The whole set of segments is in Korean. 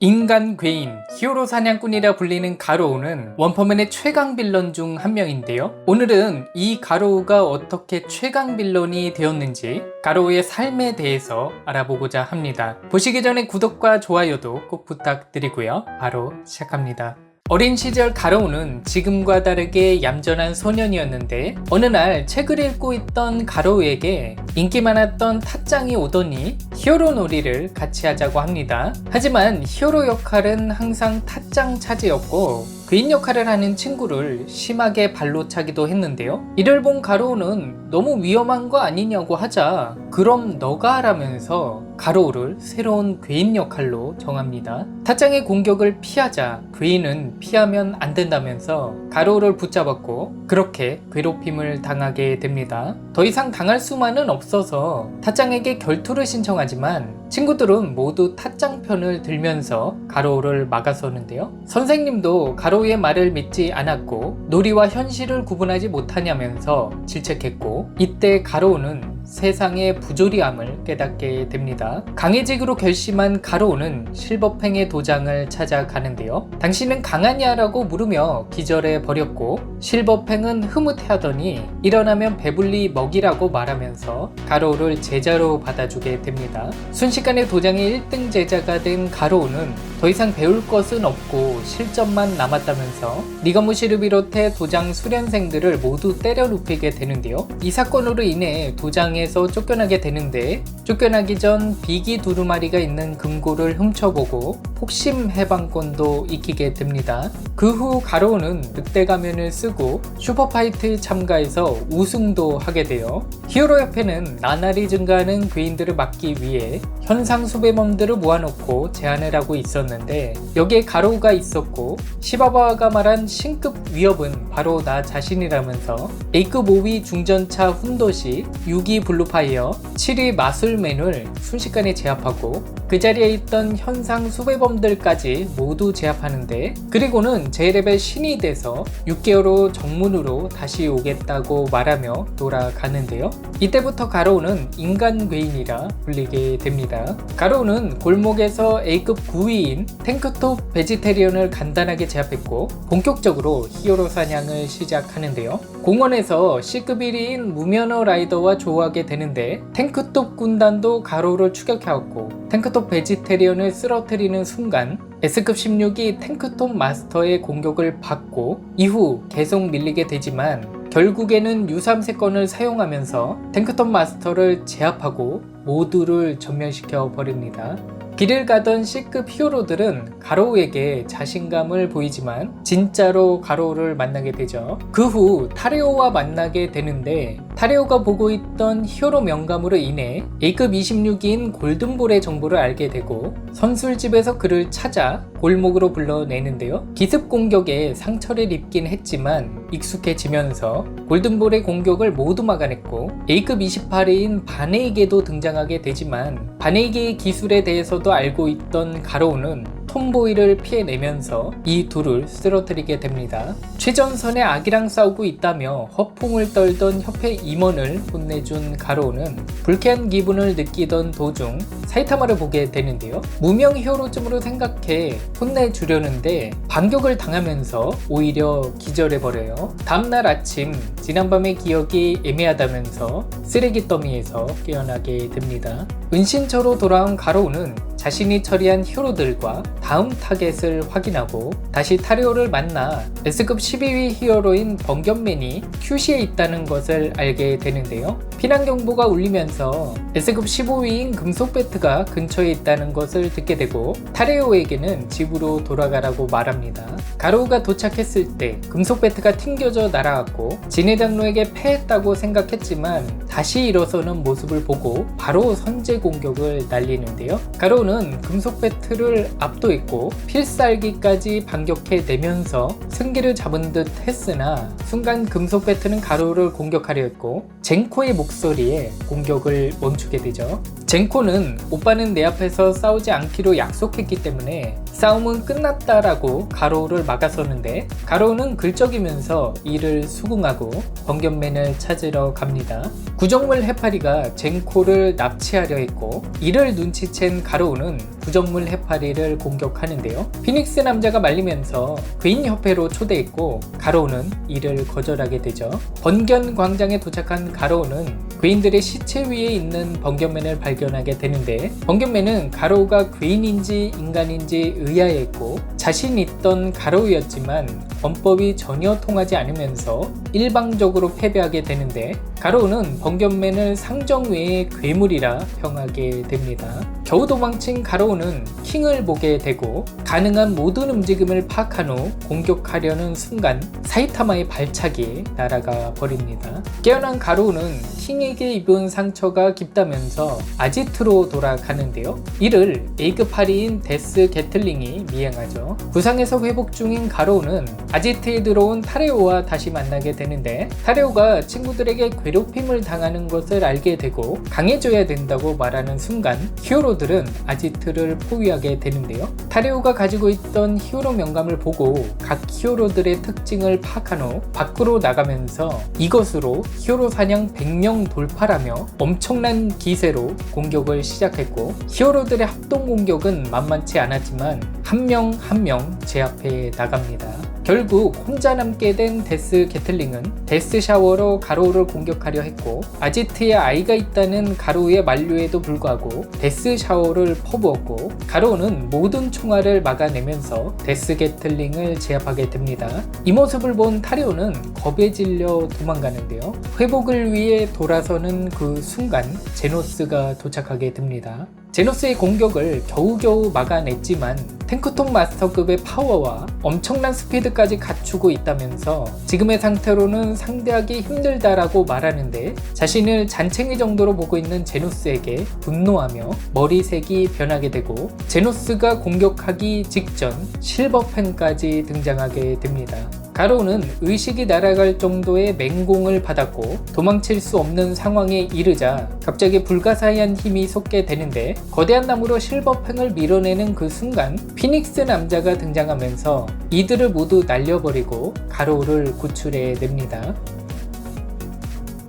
인간 괴인, 히어로 사냥꾼이라 불리는 가로우는 원퍼맨의 최강 빌런 중 한 명인데요. 오늘은 이 가로우가 어떻게 최강 빌런이 되었는지 가로우의 삶에 대해서 알아보고자 합니다. 보시기 전에 구독과 좋아요도 꼭 부탁드리고요. 바로 시작합니다. 어린 시절 가로우는 지금과 다르게 얌전한 소년이었는데 어느 날 책을 읽고 있던 가로우에게 인기 많았던 타짱이 오더니 히어로 놀이를 같이 하자고 합니다. 하지만 히어로 역할은 항상 타짱 차지였고 괴인 역할을 하는 친구를 심하게 발로 차기도 했는데요. 이를 본 가로우는 너무 위험한 거 아니냐고 하자 그럼 너가 하라면서 가로우를 새로운 괴인 역할로 정합니다. 타짱의 공격을 피하자 괴인은 피하면 안 된다면서 가로우를 붙잡았고 그렇게 괴롭힘을 당하게 됩니다. 더 이상 당할 수만은 없어서 타짱에게 결투를 신청하지만 친구들은 모두 타짱 편을 들면서 가로우를 막아서는데요. 선생님도 가로우의 말을 믿지 않았고 놀이와 현실을 구분하지 못하냐면서 질책했고 이때 가로우는 세상의 부조리함을 깨닫게 됩니다. 강해지기로 결심한 가로우는 실버팽의 도장을 찾아가는데요. 당신은 강하냐라고 물으며 기절해 버렸고 실버팽은 흐뭇해하더니 일어나면 배불리 먹이라고 말하면서 가로우를 제자로 받아주게 됩니다. 순식간에 도장의 1등 제자가 된 가로우는 더 이상 배울 것은 없고 실전만 남았다면서 니가무시를 비롯해 도장 수련생들을 모두 때려 눕히게 되는데요. 이 사건으로 인해 도장 에서 쫓겨나게 되는데 쫓겨나기 전 비기 두루마리가 있는 금고를 훔쳐보고 폭심 해방권도 익히게 됩니다. 그 후 가로우는 늑대 가면을 쓰고 슈퍼파이트 참가해서 우승도 하게 돼요. 히어로 협회는 나날이 증가하는 괴인들을 막기 위해 현상 수배범들을 모아놓고 제안을 하고 있었는데 여기에 가로우가 있었고 시바바가 말한 신급 위협은 바로 나 자신이라면서 A급 5위 중전차 훈도시 6위 블루파이어 7위 마술맨을 순식간에 제압하고 그 자리에 있던 현상 수배범들까지 모두 제압하는데 그리고는 제레벨 신이 돼서 6개월 후 정문으로 다시 오겠다고 말하며 돌아가는데요. 이때부터 가로우는 인간 괴인이라 불리게 됩니다. 가로우는 골목에서 A급 9위인 탱크톱 베지테리언을 간단하게 제압했고 본격적으로 히어로 사냥을 시작하는데요. 공원에서 C급 1위인 무면허 라이더와 조우 하게 되는데 탱크톱 군단도 가로우를 추격해왔고 탱크톱 베지테리언을 쓰러뜨리는 순간 S급 16이 탱크톱 마스터의 공격을 받고 이후 계속 밀리게 되지만 결국에는 U3세건을 사용하면서 탱크톱 마스터를 제압하고 모두를 전멸시켜 버립니다. 길을 가던 C급 히어로들은 가로우에게 자신감을 보이지만 진짜로 가로우를 만나게 되죠. 그 후 타레오와 만나게 되는데 타레오가 보고 있던 히어로 명감으로 인해 A급 26인 골든볼의 정보를 알게 되고 선술집에서 그를 찾아 골목으로 불러내는데요. 기습 공격에 상처를 입긴 했지만 익숙해지면서 골든볼의 공격을 모두 막아냈고 A급 28인 바네에게도 등장하게 되지만 바네에게의 기술에 대해서도 알고 있던 가로우는 톰보이를 피해내면서 이 둘을 쓰러뜨리게 됩니다. 최전선에 아기랑 싸우고 있다며 허풍을 떨던 협회 임원을 혼내준 가로우는 불쾌한 기분을 느끼던 도중 사이타마를 보게 되는데요. 무명 히어로쯤으로 생각해 혼내주려는데 반격을 당하면서 오히려 기절해버려요. 다음날 아침 지난밤의 기억이 애매하다면서 쓰레기 더미에서 깨어나게 됩니다. 은신처로 돌아온 가로우는 자신이 처리한 히어로들과 다음 타겟을 확인하고 다시 타리오를 만나 S급 12위 히어로인 번견맨이 큐시에 있다는 것을 알게 되는데요. 피난 경보가 울리면서 S급 15위인 금속 배트가 근처에 있다는 것을 듣게 되고 타레오에게는 집으로 돌아가라고 말합니다. 가로우가 도착했을 때 금속 배트가 튕겨져 날아갔고 진해 장로에게 패했다고 생각했지만 다시 일어서는 모습을 보고 바로 선제 공격을 날리는데요. 가로우는 금속 배트를 압도했고 필살기까지 반격해 내면서 승기를 잡은 듯 했으나 순간 금속 배트는 가로우를 공격하려 했고 젠코의 목 소리에 공격을 멈추게 되죠. 젠코는 오빠는 내 앞에서 싸우지 않기로 약속했기 때문에 싸움은 끝났다라고 가로우를 막아섰는데 가로우는 긁적이면서 이를 수긍하고 번견맨을 찾으러 갑니다. 구정물 해파리가 젠코를 납치하려 했고 이를 눈치챈 가로우는 구정물 해파리를 공격하는데요. 피닉스 남자가 말리면서 괴인 협회로 초대했고 가로우는 이를 거절하게 되죠. 번견 광장에 도착한 가로우는 괴인들의 시체 위에 있는 번견맨을 발견하게 되는데 번견맨은 가로우가 괴인인지 인간인지 의아해했고 자신 있던 가로우였지만 범법이 전혀 통하지 않으면서 일방적으로 패배하게 되는데 가로우는 번견맨을 상정 외의 괴물이라 평하게 됩니다. 겨우 도망친 가로우는 킹을 보게 되고 가능한 모든 움직임을 파악한 후 공격하려는 순간 사이타마의 발차기에 날아가 버립니다. 깨어난 가로우는 킹에게 입은 상처가 깊다면서 아지트로 돌아가는데요. 이를 A급 파리인 데스 게틀링이 미행하죠. 부상에서 회복 중인 가로우는 아지트에 들어온 타레오와 다시 만나게 되는데 타레오가 친구들에게 괴롭힘을 당하는 것을 알게 되고 강해져야 된다고 말하는 순간 히어로들은 아지트를 포위하게 되는데요. 타레오가 가지고 있던 히어로 명감을 보고 각 히어로들의 특징을 파악한 후 밖으로 나가면서 이것으로 히어로 사냥 100명 돌파라며 엄청난 기세로 공격을 시작했고 히어로들의 합동 공격은 만만치 않았지만 한 명 한 명 제압해 나갑니다. 결국 혼자 남게 된 데스 게틀링은 데스 샤워로 가로우를 공격하려 했고 아지트에 아이가 있다는 가로우의 만류에도 불구하고 데스 샤워를 퍼부었고 가로우는 모든 총알을 막아내면서 데스 게틀링을 제압하게 됩니다. 이 모습을 본 타리오는 겁에 질려 도망가는데요. 회복을 위해 돌아서는 그 순간 제노스가 도착하게 됩니다. 제노스의 공격을 겨우겨우 막아냈지만 탱크통 마스터급의 파워와 엄청난 스피드까지 갖추고 있다면서 지금의 상태로는 상대하기 힘들다라고 말하는데 자신을 잔챙이 정도로 보고 있는 제노스에게 분노하며 머리색이 변하게 되고 제노스가 공격하기 직전 실버펜까지 등장하게 됩니다. 가로우는 의식이 날아갈 정도의 맹공을 받았고 도망칠 수 없는 상황에 이르자 갑자기 불가사의한 힘이 솟게 되는데 거대한 나무로 실버팽을 밀어내는 그 순간 피닉스 남자가 등장하면서 이들을 모두 날려버리고 가로우를 구출해 냅니다.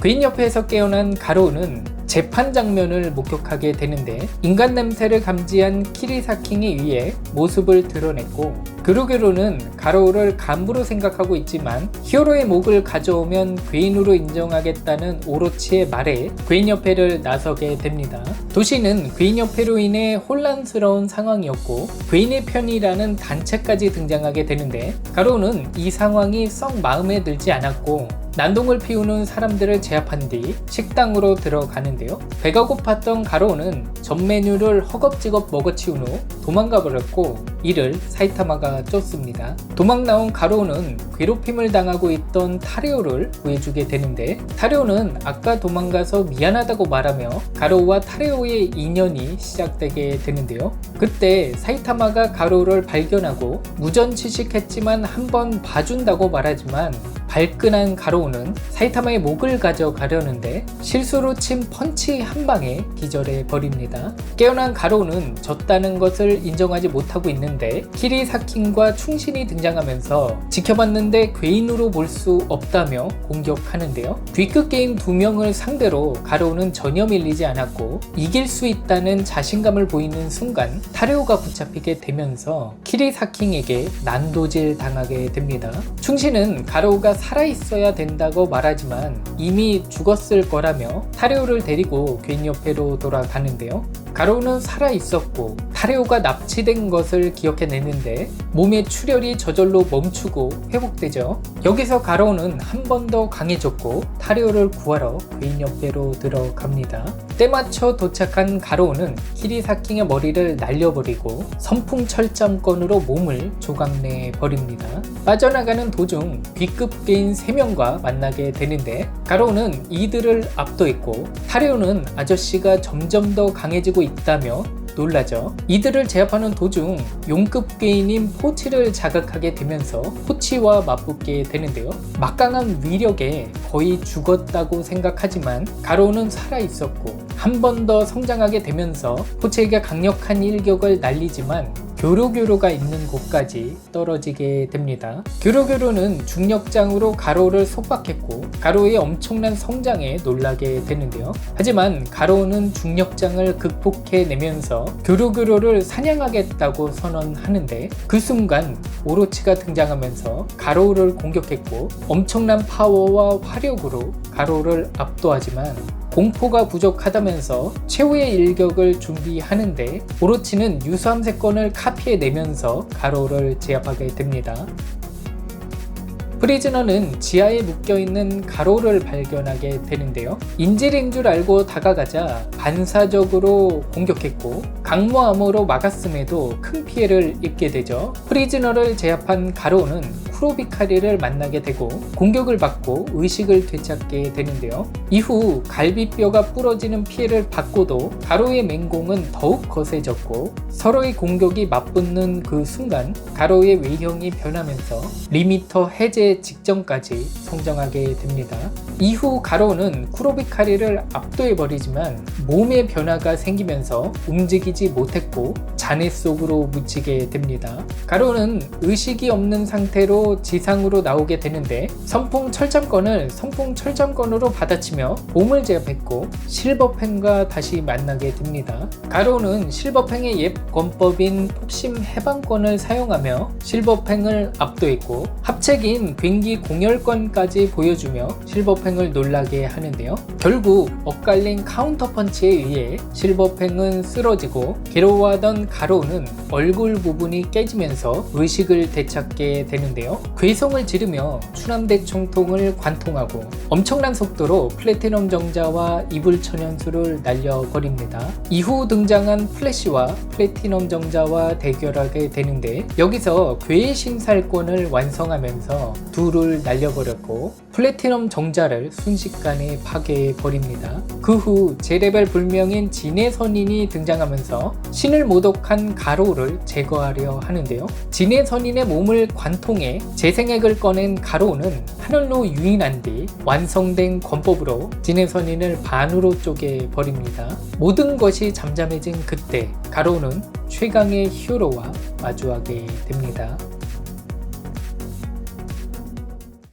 괴인 옆에서 깨어난 가로우는 재판 장면을 목격하게 되는데 인간 냄새를 감지한 키리사킹에 의해 모습을 드러냈고 그루게로는 가로우를 간부로 생각하고 있지만 히어로의 목을 가져오면 괴인으로 인정하겠다는 오로치의 말에 괴인협회를 나서게 됩니다. 도시는 괴인협회로 인해 혼란스러운 상황이었고 괴인의 편이라는 단체까지 등장하게 되는데 가로우는 이 상황이 썩 마음에 들지 않았고 난동을 피우는 사람들을 제압한 뒤 식당으로 들어가는데요. 배가 고팠던 가로우는 전 메뉴를 허겁지겁 먹어치운 후 도망가 버렸고 이를 사이타마가 쫓습니다. 도망 나온 가로우는 괴롭힘을 당하고 있던 타레오를 구해주게 되는데 타레오는 아까 도망가서 미안하다고 말하며 가로우와 타레오의 인연이 시작되게 되는데요. 그때 사이타마가 가로우를 발견하고 무전취식했지만 한번 봐준다고 말하지만 발끈한 가로우는 사이타마의 목을 가져가려는데 실수로 친 펀치 한 방에 기절해 버립니다. 깨어난 가로우는 졌다는 것을 인정하지 못하고 있는데 키리사 킨과 충신이 등장하면서 지켜봤는데 괴인으로 볼 수 없다며 공격하는데요. D급 게임 두 명을 상대로 가로우는 전혀 밀리지 않았고 이길 수 있다는 자신감을 보이는 순간 타레오가 붙잡히게 되면서 키리사킹에게 난도질 당하게 됩니다. 충신은 가로우가 살아있어야 된다고 말하지만 이미 죽었을 거라며 타레오를 데리고 괜 옆에로 돌아가는데요. 가로우는 살아있었고 타레오가 납치된 것을 기억해내는데 몸의 출혈이 저절로 멈추고 회복되죠. 여기서 가로우는 한 번 더 강해졌고 타레오를 구하러 괴인 옆에로 들어갑니다. 때맞춰 도착한 가로우는 키리사킹의 머리를 날려버리고 선풍 철점권으로 몸을 조각내 버립니다. 빠져나가는 도중 B급 개인 3명과 만나게 되는데 가로우는 이들을 압도했고 타레오는 아저씨가 점점 더 강해지고 있다며 놀라죠. 이들을 제압하는 도중 용급 괴인인 포치를 자극하게 되면서 포치와 맞붙게 되는데요. 막강한 위력에 거의 죽었다고 생각하지만 가로우는 살아있었고 한 번 더 성장하게 되면서 포체가 강력한 일격을 날리지만 교로교로가 있는 곳까지 떨어지게 됩니다. 교로교로는 중력장으로 가로를 속박했고 가로의 엄청난 성장에 놀라게 되는데요. 하지만 가로는 중력장을 극복해내면서 교로교로를 사냥하겠다고 선언하는데 그 순간 오로치가 등장하면서 가로를 공격했고 엄청난 파워와 화력으로 가로를 압도하지만 공포가 부족하다면서 최후의 일격을 준비하는데 오로치는 유수함 세권을 카피해내면서 가로를 제압하게 됩니다. 프리즈너는 지하에 묶여있는 가로를 발견하게 되는데요. 인질인 줄 알고 다가가자 반사적으로 공격했고 강모 암호로 막았음에도 큰 피해를 입게 되죠. 프리즈너를 제압한 가로는 쿠로비카리를 만나게 되고 공격을 받고 의식을 되찾게 되는데요. 이후 갈비뼈가 부러지는 피해를 받고도 가로의 맹공은 더욱 거세졌고 서로의 공격이 맞붙는 그 순간 가로의 외형이 변하면서 리미터 해제 직전까지 성장하게 됩니다. 이후 가로는 쿠로비카리를 압도해버리지만 몸의 변화가 생기면서 움직이지 못했고 잔해 속으로 묻히게 됩니다. 가로는 의식이 없는 상태로 지상으로 나오게 되는데 선풍 철잠권을 선풍 철잠권으로 받아치며 몸을 제압했고 실버펜과 다시 만나게 됩니다. 가로는 실버팽의 옛 권법인 폭심 해방권을 사용하며 실버팽을 압도했고 합책인 굉기 공열권까지 보여주며 실버팽을 놀라게 하는데요. 결국 엇갈린 카운터 펀치에 의해 실버팽은 쓰러지고 괴로워하던 가로는 얼굴 부분이 깨지면서 의식을 되찾게 되는데요. 괴성을 지르며 추남대 총통을 관통하고 엄청난 속도로 플래티넘 정자와 이불 천연수를 날려버립니다. 이후 등장한 플래시와 플래티넘 정자와 대결하게 되는데 여기서 괴의 신살권을 완성하면서 둘을 날려버렸고 플래티넘 정자를 순식간에 파괴해버립니다. 그 후 제레벨 불명인 진의 선인이 등장하면서 신을 모독한 가로를 제거하려 하는데요. 진의 선인의 몸을 관통해 재생액을 꺼낸 가로는 하늘로 유인한 뒤 완성된 권법으로 진의 선인을 반으로 쪼개 버립니다. 모든 것이 잠잠해진 그때 가로는 최강의 히어로와 마주하게 됩니다.